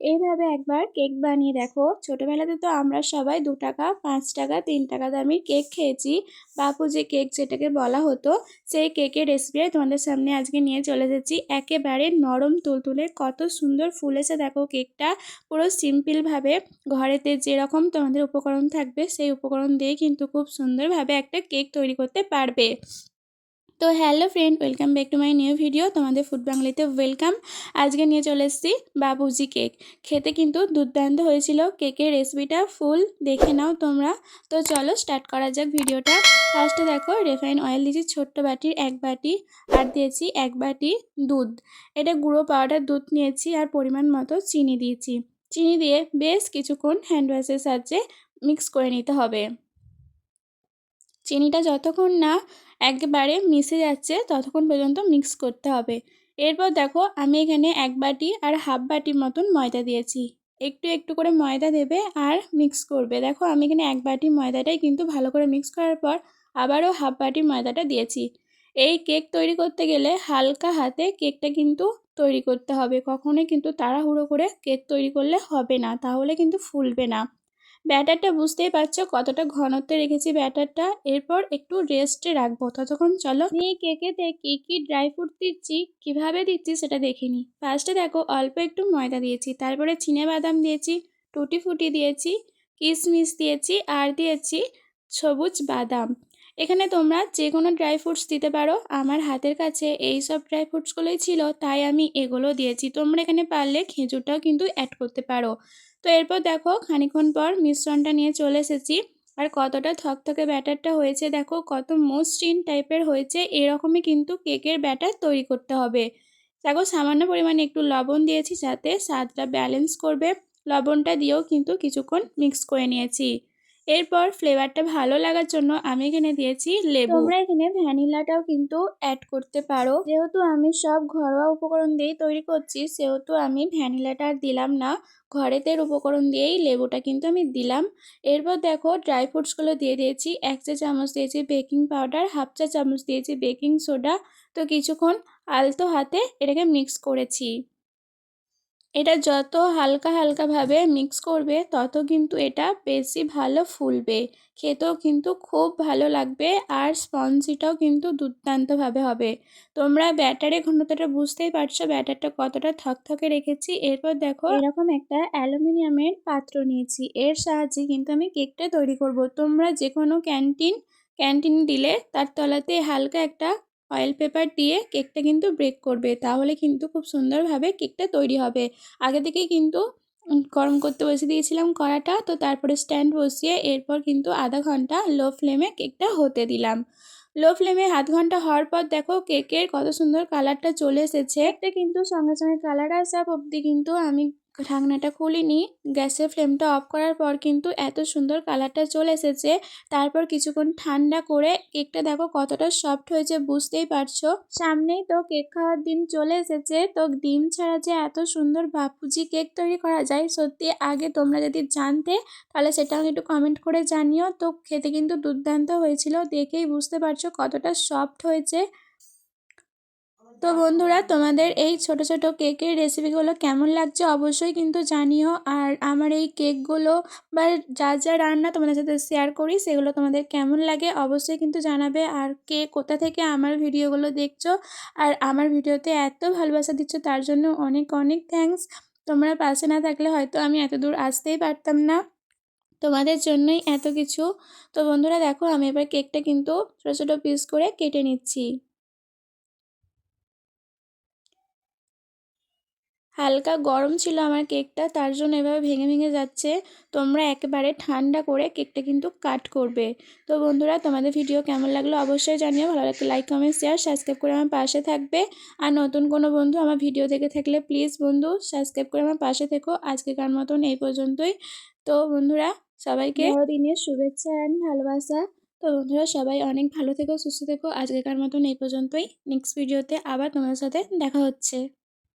এইভাবে একবার কেক বানিয়ে দেখো। ছোটোবেলাতে তো আমরা সবাই দু টাকা, পাঁচ টাকা, তিন টাকা দামের কেক খেয়েছি। বাপু যে কেক যেটাকে বলা হতো, সেই কেকের রেসিপি তোমাদের সামনে আজকে নিয়ে চলে এসেছি একেবারে নরম তুলতুলে কত সুন্দর ফুলেছে দেখো কেকটা। পুরো সিম্পলভাবে ঘরেতে যেরকম তোমাদের উপকরণ থাকবে, সেই উপকরণ দিয়ে কিন্তু খুব সুন্দরভাবে একটা কেক তৈরি করতে পারবে। তো hello friend, welcome back to my new video. তোমাদের ফুড বাংলিতে ওয়েলকাম। আজকে নিয়ে চলে এসেছি বাবুজি কেক। খেতে কিন্তু দুর্দান্ত হয়েছিল। কেকের রেসিপিটা ফুল, দেখে নাও তোমরা। তো চলো স্টার্ট করা যাক ভিডিওটা। ফার্স্টে দেখো, রিফাইন অয়েল দিয়েছি ছোট্ট বাটির এক বাটি আর দিয়েছি এক বাটি দুধ। এটা গুঁড়ো পাউডার দুধ নিয়েছি আর পরিমাণ মতো চিনি দিয়েছি। চিনি দিয়ে বেশ কিছুক্ষণ হ্যান্ড ওয়াশের সাহায্যে মিক্স করে নিতে হবে। চিনিটা যতক্ষণ না একেবারে মিশে যাচ্ছে, ততক্ষণ পর্যন্ত মিক্স করতে হবে। এরপর দেখো আমি এখানে এক বাটি আর হাফ বাটির মতন ময়দা দিয়েছি। একটু একটু করে ময়দা দেবে আর মিক্স করবে। দেখো আমি এখানে এক বাটি ময়দাটাই কিন্তু ভালো করে মিক্স করার পর আবারও হাফ বাটির ময়দাটা দিয়েছি। এই কেক তৈরি করতে গেলে হালকা হাতে কেকটা কিন্তু তৈরি করতে হবে। কখনোই কিন্তু তাড়াহুড়ো করে কেক তৈরি করলে হবে না, তাহলে কিন্তু ফুলবে না। ব্যাটারটা বুঝতেই পারছ কতটা ঘনত্বে রেখেছি ব্যাটারটা। এরপর একটু রেস্টে রাখব। ততক্ষণ চলো। এই কেকেতে কী কী ড্রাই ফ্রুট দিচ্ছি, কীভাবে দিচ্ছি সেটা দেখে নিই। ফার্স্টে দেখো, অল্প একটু ময়দা দিয়েছি। তারপরে চিনে বাদাম দিয়েছি টুটি ফুটি দিয়েছি কিশমিশ দিয়েছি, আর দিয়েছি সবুজ বাদাম। এখানে তোমরা যে কোনো ড্রাই ফ্রুটস দিতে পারো। আমার হাতের কাছে এই সব ড্রাই ফ্রুটসগুলোই ছিল, তাই আমি এগুলো দিয়েছি। তোমরা এখানে পারলে খেজুরটাও কিন্তু অ্যাড করতে পারো। তো এরপর দেখো খানিক্ষণ পর মিশ্রণটা নিয়ে চলে এসেছি। আর কতটা থকথকে ব্যাটারটা হয়েছে দেখো, কত মসৃণ টাইপের হয়েছে, এরকমই কিন্তু কেকের ব্যাটার তৈরি করতে হবে। দেখো, সামান্য পরিমাণে একটু লবণ দিয়েছি যাতে স্বাদটা ব্যালেন্স করবে। লবণটা দিয়েও কিন্তু কিছুক্ষণ মিক্স করে নিয়েছি। এরপর ফ্লেভারটা ভালো লাগার জন্য আমি এখানে দিয়েছি লেবু। তোমরা এখানে ভ্যানিলাটাও কিন্তু অ্যাড করতে পারো। যেহেতু আমি সব ঘরোয়া উপকরণ দিয়েই তৈরি করছি, সেহেতু আমি ভ্যানিলাটা আর দিলাম না। ঘরেতের উপকরণ দিয়েই লেবুটা কিন্তু আমি দিলাম। এরপর দেখো ড্রাই ফ্রুটসগুলো দিয়ে দিয়েছি। এক চা চামচ দিয়েছি বেকিং পাউডার হাফ চা চামচ দিয়েছি বেকিং সোডা তো কিছুক্ষণ আলতো হাতে এটাকে মিক্স করেছি। এটা যত হালকা হালকাভাবে মিক্স করবে, তত কিন্তু এটা বেশি ভালো ফুলবে। খেতেও কিন্তু খুব ভালো লাগবে আর স্পঞ্জিটাও কিন্তু দুর্দান্তভাবে হবে। তোমরা ব্যাটারের ঘনতাটা বুঝতেই পারছ, ব্যাটারটা কতটা থকথকে রেখেছি। এরপর দেখো এরকম একটা অ্যালুমিনিয়ামের পাত্র নিয়েছি। এর সাহায্যে কিন্তু আমি কেকটা তৈরি করব। তোমরা যে কোনো ক্যান্টিন ক্যান্টিন দিলে তার তলাতে হালকা একটা অয়েল পেপার দিয়ে কেকটা কিন্তু ব্রেক করবে। তাহলে কিন্তু খুব সুন্দরভাবে কেকটা তৈরি হবে। আগে থেকেই কিন্তু গরম করতে বসে দিয়েছিলাম কড়াটা, তো তারপরে স্ট্যান্ড বসিয়ে এরপর কিন্তু আধা ঘণ্টা লো ফ্লেমে কেকটা হতে দিলাম। লো ফ্লেমে আধ ঘণ্টা হওয়ার পর দেখো কেকের কত সুন্দর কালারটা চলে এসেছে। একটা কিন্তু সঙ্গে সঙ্গে কালার আসা অবধি কিন্তু আমি ঢাকনাটা খুলিনি। গ্যাসের ফ্লেমটা অফ করার পর কিন্তু এত সুন্দর কালারটা চলে এসেছে। তারপর কিছুক্ষণ ঠান্ডা করে কেকটা দেখো কতটা সফট হয়েছে, বুঝতেই পারছ? সামনেই তো কেক খাওয়ার দিন চলে এসেছে। তো ডিম ছাড়া যে এত সুন্দর বাপুজি কেক তৈরি করা যায়, সত্যি আগে তোমরা যদি জানতে তাহলে সেটা আমি একটু কমেন্ট করে জানিও। তো খেতে কিন্তু দুর্দান্ত হয়েছিল, দেখেই বুঝতে পারছ কতটা সফট হয়েছে। তো বন্ধুরা, তোমাদের এই ছোট ছোট কেকের রেসিপিগুলো কেমন লাগছে অবশ্যই কিন্তু জানিও। আর আমার এই কেকগুলো বা যা যা রান্না তোমাদের সাথে শেয়ার করি, সেগুলো তোমাদের কেমন লাগে অবশ্যই কিন্তু জানাবে। আর কে কোথা থেকে আমার ভিডিওগুলো দেখছ আর আমার ভিডিওতে এত ভালোবাসা দিচ্ছ, তার জন্য অনেক অনেক থ্যাংকস তোমরা পাশে না থাকলে হয়তো আমি এত দূর আসতেই পারতাম না তোমাদের জন্যই এত কিছু। তো বন্ধুরা, দেখো আমি এবার কেকটা কিন্তু ছোটো ছোটো পিস করে কেটে নিচ্ছি। হালকা গরম ছিল আমার কেকটা তার জন্য এভাবে ভেঙে ভেঙে যাচ্ছে। তোমরা একেবারে ঠান্ডা করে কেকটা কিন্তু কাট করবে। তো বন্ধুরা তোমাদের ভিডিও কেমন লাগল অবশ্যই জানিও। ভালো লাগলে লাইক কমেন্ট শেয়ার সাবস্ক্রাইব করে আমার পাশে থাকবে। আর নতুন কোনো বন্ধু আমার ভিডিও দেখে থাকলে প্লিজ বন্ধু সাবস্ক্রাইব করে আমার পাশে থেকো। আজকেকার মতন এই পর্যন্তই। তো বন্ধুরা সবাইকে দিনের শুভেচ্ছা অ্যান্ড ভালোবাসা। তো বন্ধুরা সবাই অনেক ভালো থেকো সুস্থ থেকো। আজকেকার মতন এই পর্যন্তই। নেক্সট ভিডিওতে আবার তোমাদের সাথে দেখা হচ্ছে।